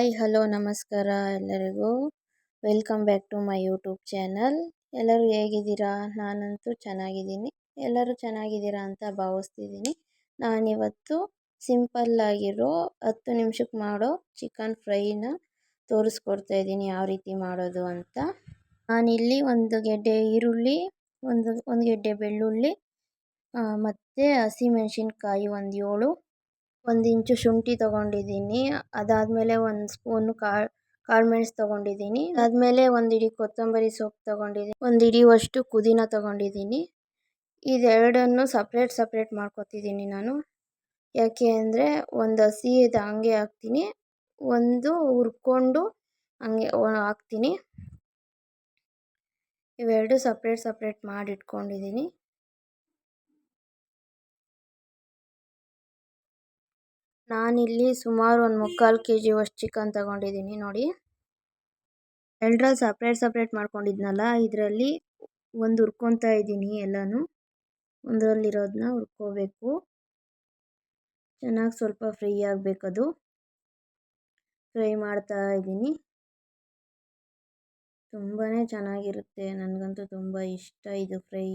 Hi hello ನಮಸ್ಕಾರ ಎಲ್ಲರಿಗೂ. Welcome back to my YouTube channel ಎಲ್ಲರೂ ಹೇಗಿದ್ದೀರಾ? ನಾನಂತೂ ಚೆನ್ನಾಗಿದ್ದೀನಿ. ಎಲ್ಲರೂ ಚೆನ್ನಾಗಿದ್ದೀರಾ ಅಂತ ಭಾವಿಸ್ತಿದ್ದೀನಿ. ನಾನಿವತ್ತು ಸಿಂಪಲ್ಲಾಗಿರೋ ಹತ್ತು ನಿಮಿಷಕ್ಕೆ ಮಾಡೋ ಚಿಕನ್ ಫ್ರೈನ ತೋರಿಸ್ಕೊಡ್ತಾ ಇದ್ದೀನಿ ಯಾವ ರೀತಿ ಮಾಡೋದು ಅಂತ. ನಾನಿಲ್ಲಿ ಒಂದು ಗೆಡ್ಡೆ ಈರುಳ್ಳಿ, ಒಂದು ಒಂದು ಗೆಡ್ಡೆ ಬೆಳ್ಳುಳ್ಳಿ ಮತ್ತು ಹಸಿಮೆಣ್ಸಿನ್ಕಾಯಿ ಒಂದು ಏಳು ಒಂದು ಇಂಚು ಶುಂಠಿ ತಗೊಂಡಿದ್ದೀನಿ. ಅದಾದಮೇಲೆ ಒಂದು ಸ್ಪೂನು ಕಾಳು ಕಾಳು ತಗೊಂಡಿದ್ದೀನಿ. ಅದಾದಮೇಲೆ ಒಂದು ಹಿಡಿ ಕೊತ್ತಂಬರಿ ಸೊಪ್ಪು ತೊಗೊಂಡಿದ್ದೀನಿ. ಒಂದು ಹಿಡಿಯುವಷ್ಟು ಪುದೀನ ತೊಗೊಂಡಿದ್ದೀನಿ. ಇದೆರಡನ್ನು ಸಪ್ರೇಟ್ ಸಪ್ರೇಟ್ ಮಾಡ್ಕೊತಿದ್ದೀನಿ ನಾನು. ಯಾಕೆ ಅಂದರೆ ಒಂದು ಹಸಿ ಇದು ಹಂಗೆ ಹಾಕ್ತೀನಿ. ಒಂದು ಹುರ್ಕೊಂಡು ಹಂಗೆ ಹಾಕ್ತೀನಿ. ಇವೆರಡು ಸಪ್ರೇಟ್ ಸಪ್ರೇಟ್ ಮಾಡಿ ನಾನಿಲ್ಲಿ ಸುಮಾರು ಒಂದು ಮುಕ್ಕಾಲು ಕೆ ಜಿಯಷ್ಟು ಚಿಕನ್ ತಗೊಂಡಿದ್ದೀನಿ ನೋಡಿ. ಎರಡರಲ್ಲಿ ಸಪ್ರೇಟ್ ಸಪ್ರೇಟ್ ಮಾಡ್ಕೊಂಡಿದ್ನಲ್ಲ, ಇದರಲ್ಲಿ ಒಂದು ಹುರ್ಕೊತಾ ಇದ್ದೀನಿ ಎಲ್ಲನೂ. ಒಂದರಲ್ಲಿರೋದನ್ನ ಹುರ್ಕೋಬೇಕು. ಚೆನ್ನಾಗಿ ಸ್ವಲ್ಪ ಫ್ರೈ ಆಗಬೇಕದು. ಫ್ರೈ ಮಾಡ್ತಾ ಇದ್ದೀನಿ ತುಂಬಾ ಚೆನ್ನಾಗಿರುತ್ತೆ, ನನಗಂತೂ ತುಂಬ ಇಷ್ಟ ಇದು ಫ್ರೈ.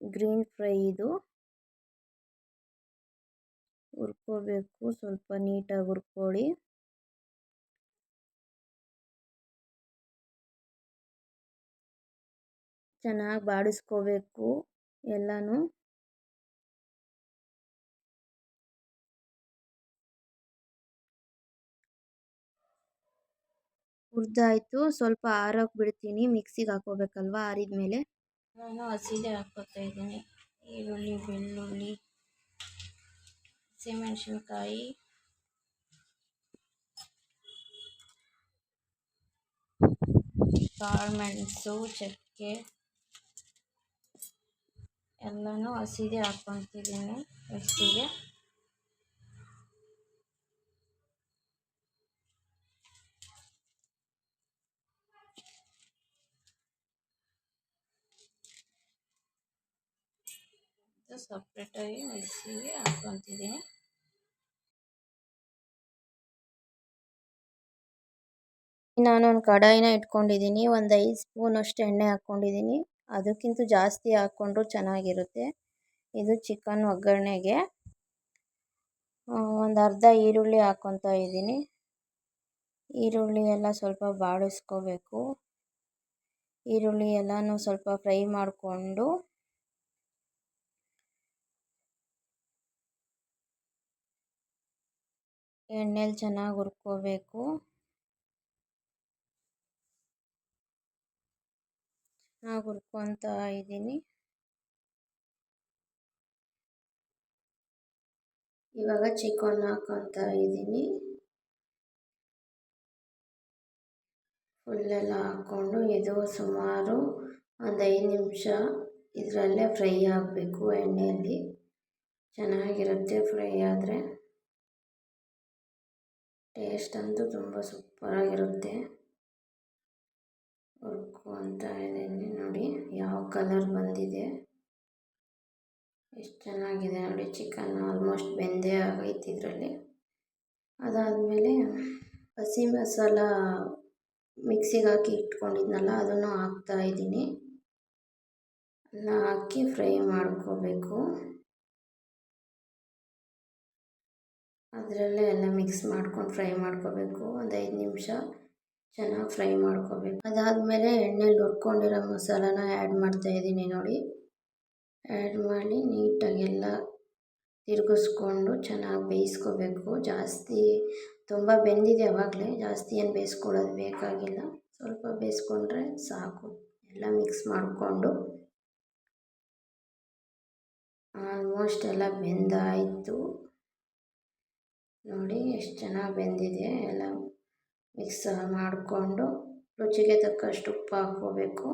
ಗ್ರೀನ್ ಫ್ರೈ ಇದು. ಹುರ್ಕೋಬೇಕು. ಸ್ವಲ್ಪ ನೀಟಾಗಿ ಹುರ್ಕೊಳ್ಳಿ. ಚೆನ್ನಾಗಿ ಬಾಡಿಸ್ಕೋಬೇಕು ಎಲ್ಲನೂ. ಹುರಿದಾಯ್ತು. ಸ್ವಲ್ಪ ಆರೋಕೆ ಬಿಡ್ತೀನಿ. ಮಿಕ್ಸಿಗೆ ಹಾಕೋಬೇಕಲ್ವ? ಆರಿದ ಮೇಲೆ ನಾನು ಹಸಿದೆ ಹಾಕೋತಾ ಇದ್ದೀನಿ. ಈರುಳ್ಳಿ, ಬೆಳ್ಳುಳ್ಳಿ. ಹಸಿಮೆಣಸಿನ್ಕಾಯಿ ಕಾಳುಮೆಣಸು ಚಕ್ಕೆ ಎಲ್ಲನೂ ಹಸಿದೆ ಹಾಕ್ಕೊತಿದ್ದೀನಿ ಮಿಕ್ಸಿಗೆ ಸಪ್ರೇಟಾಗಿ ಮಿಕ್ಸಿಗೆ ಹಾಕ್ಕೊತಿದ್ದೀನಿ ನಾನು ಒಂದು ಕಡಾಯಿನ ಇಟ್ಕೊಂಡಿದ್ದೀನಿ ಒಂದು ಐದು ಸ್ಪೂನಷ್ಟು ಎಣ್ಣೆ ಹಾಕ್ಕೊಂಡಿದ್ದೀನಿ ಅದಕ್ಕಿಂತ ಜಾಸ್ತಿ ಹಾಕ್ಕೊಂಡ್ರು ಚೆನ್ನಾಗಿರುತ್ತೆ. ಇದು ಚಿಕನ್ ಒಗ್ಗರಣೆಗೆ. ಒಂದು ಅರ್ಧ ಈರುಳ್ಳಿ ಹಾಕ್ಕೊತಾ ಇದ್ದೀನಿ ಈರುಳ್ಳಿ ಎಲ್ಲ ಸ್ವಲ್ಪ ಬಾಡಿಸ್ಕೋಬೇಕು ಈರುಳ್ಳಿ ಎಲ್ಲನೂ ಸ್ವಲ್ಪ ಫ್ರೈ ಮಾಡಿಕೊಂಡು. ಎಣ್ಣೆಲಿ ಚೆನ್ನಾಗಿ ಹುರ್ಕೋಬೇಕು. ಹುರ್ಕೊತಾ ಇದ್ದೀನಿ. ಇವಾಗ ಚಿಕನ್ ಹಾಕ್ಕೊತಾ ಇದ್ದೀನಿ. ಫುಲ್ಲೆಲ್ಲ ಹಾಕ್ಕೊಂಡು ಇದು ಸುಮಾರು ಒಂದು ಐದು ನಿಮಿಷ ಇದರಲ್ಲೇ ಫ್ರೈ ಆಗಬೇಕು ಎಣ್ಣೆಯಲ್ಲಿ. ಚೆನ್ನಾಗಿರುತ್ತೆ ಫ್ರೈ ಆದರೆ. ಟೇಸ್ಟ್ ಅಂತೂ ತುಂಬ ಸೂಪರಾಗಿರುತ್ತೆ. ಹುರ್ಕೊತಾ ಇದ್ದೀನಿ ನೋಡಿ. ಯಾವ ಕಲರ್ ಬಂದಿದೆ? ಎಷ್ಟು ಚೆನ್ನಾಗಿದೆ ನೋಡಿ ಚಿಕನ್ ಆಲ್ಮೋಸ್ಟ್ ಬೆಂದೇ ಆಗೈತೆ ಇದರಲ್ಲಿ. ಅದಾದಮೇಲೆ ಹಸಿ ಮಸಾಲ ಮಿಕ್ಸಿಗೆ ಹಾಕಿ ಇಟ್ಕೊಂಡಿದ್ನಲ್ಲ, ಅದನ್ನು ಹಾಕ್ತಾ ಇದ್ದೀನಿ. ಅದನ್ನ ಹಾಕಿ ಫ್ರೈ ಮಾಡ್ಕೋಬೇಕು. ಅದರಲ್ಲೇ ಎಲ್ಲ ಮಿಕ್ಸ್ ಮಾಡ್ಕೊಂಡು ಫ್ರೈ ಮಾಡ್ಕೋಬೇಕು. ಒಂದು ಐದು ನಿಮಿಷ. ಚೆನ್ನಾಗಿ ಫ್ರೈ ಮಾಡ್ಕೋಬೇಕು. ಅದಾದಮೇಲೆ ಎಣ್ಣೆಲಿ ಹುರ್ಕೊಂಡಿರೋ ಮಸಾಲಾನ ಆ್ಯಡ್ ಮಾಡ್ತಾಯಿದ್ದೀನಿ ನೋಡಿ. ಆ್ಯಡ್ ಮಾಡಿ ನೀಟಾಗೆಲ್ಲ ತಿರುಗಿಸ್ಕೊಂಡು ಚೆನ್ನಾಗಿ ಬೇಯಿಸ್ಕೋಬೇಕು. ಜಾಸ್ತಿ ತುಂಬ ಬೆಂದಿದೆ ಆವಾಗಲೇ ಜಾಸ್ತಿ ಏನು ಬೇಯಿಸ್ಕೊಳ್ಳೋದು ಬೇಕಾಗಿಲ್ಲ. ಸ್ವಲ್ಪ ಬೇಯಿಸ್ಕೊಂಡ್ರೆ ಸಾಕು. ಎಲ್ಲ ಮಿಕ್ಸ್ ಮಾಡಿಕೊಂಡು. ಆಲ್ಮೋಸ್ಟ್ ಎಲ್ಲ ಬೆಂದಾಯಿತು. ನೋಡಿ ಎಷ್ಟು ಚೆನ್ನಾಗಿ ಬೆಂದಿದೆ. ಎಲ್ಲ ಮಿಕ್ಸ್ ಮಾಡಿಕೊಂಡು ರುಚಿಗೆ ತಕ್ಕಷ್ಟು ಉಪ್ಪು ಹಾಕ್ಕೋಬೇಕು.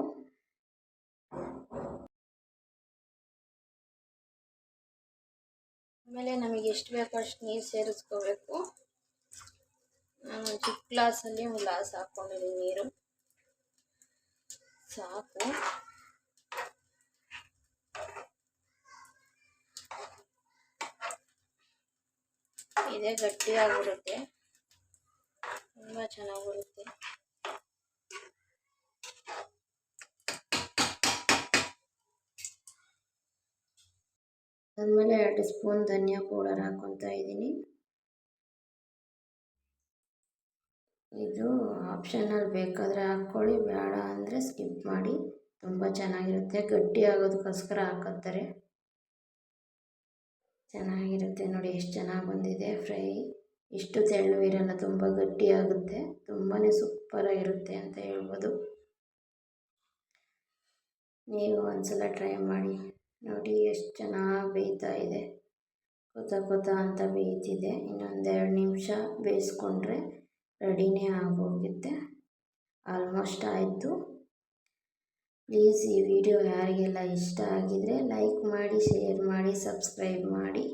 ಆಮೇಲೆ ನಮಗೆ ಎಷ್ಟು ಬೇಕೋ ಅಷ್ಟು ನೀರು ಸೇರಿಸ್ಕೋಬೇಕು. ನಾನು ಚಿಕ್ಕ ಗ್ಲಾಸಲ್ಲಿ ಒಂದು ಗ್ಲಾಸ್ ಹಾಕ್ಕೊಂಡಿದ್ದೀನಿ ನೀರು. ಸಾಕು. ಇದೇ ಗಟ್ಟಿಯಾಗಿಬಿಡುತ್ತೆ ತುಂಬ ಚೆನ್ನಾಗಿ ಬರುತ್ತೆ ಅದಾದಮೇಲೆ ಎರಡು ಸ್ಪೂನ್ ಧನಿಯಾ ಪೌಡರ್ ಹಾಕ್ಕೊತಾ ಇದ್ದೀನಿ. ಇದು ಆಪ್ಷನಲ್ ಬೇಕಾದರೆ ಹಾಕ್ಕೊಳ್ಳಿ, ಬೇಡ ಅಂದರೆ ಸ್ಕಿಪ್ ಮಾಡಿ. ತುಂಬ ಚೆನ್ನಾಗಿರುತ್ತೆ. ಗಟ್ಟಿ ಆಗೋದಕ್ಕೋಸ್ಕರ ಹಾಕೋತಾರೆ ಚೆನ್ನಾಗಿರುತ್ತೆ ನೋಡಿ, ಎಷ್ಟು ಚೆನ್ನಾಗಿ ಬಂದಿದೆ ಫ್ರೈ. ಇಷ್ಟು ತೆಳ್ಳು ಇರಲ್ಲ ತುಂಬ ಗಟ್ಟಿಯಾಗುತ್ತೆ ತುಂಬಾ ಸೂಪರಾಗಿರುತ್ತೆ ಅಂತ ಹೇಳ್ಬೋದು. ನೀವು ಒಂದ್ಸಲ ಟ್ರೈ ಮಾಡಿ ನೋಡಿ ಎಷ್ಟು ಚೆನ್ನಾಗಿ ಬೇಯ್ತಾ ಇದೆ. ಕೊತ ಕೊತ ಅಂತ ಬೇಯ್ತಿದೆ. ಇನ್ನೊಂದೆರಡು ನಿಮಿಷ ಬೇಯಿಸ್ಕೊಂಡ್ರೆ ರೆಡಿನೇ ಆಗೋಗುತ್ತೆ. ಆಲ್ಮೋಸ್ಟ್ ಆಯಿತು. ಪ್ಲೀಸ್ ಈ ವಿಡಿಯೋ ಯಾರಿಗೆಲ್ಲ ಇಷ್ಟ ಆಗಿದರೆ ಲೈಕ್ ಮಾಡಿ, ಶೇರ್ ಮಾಡಿ, ಸಬ್ಸ್ಕ್ರೈಬ್ ಮಾಡಿ.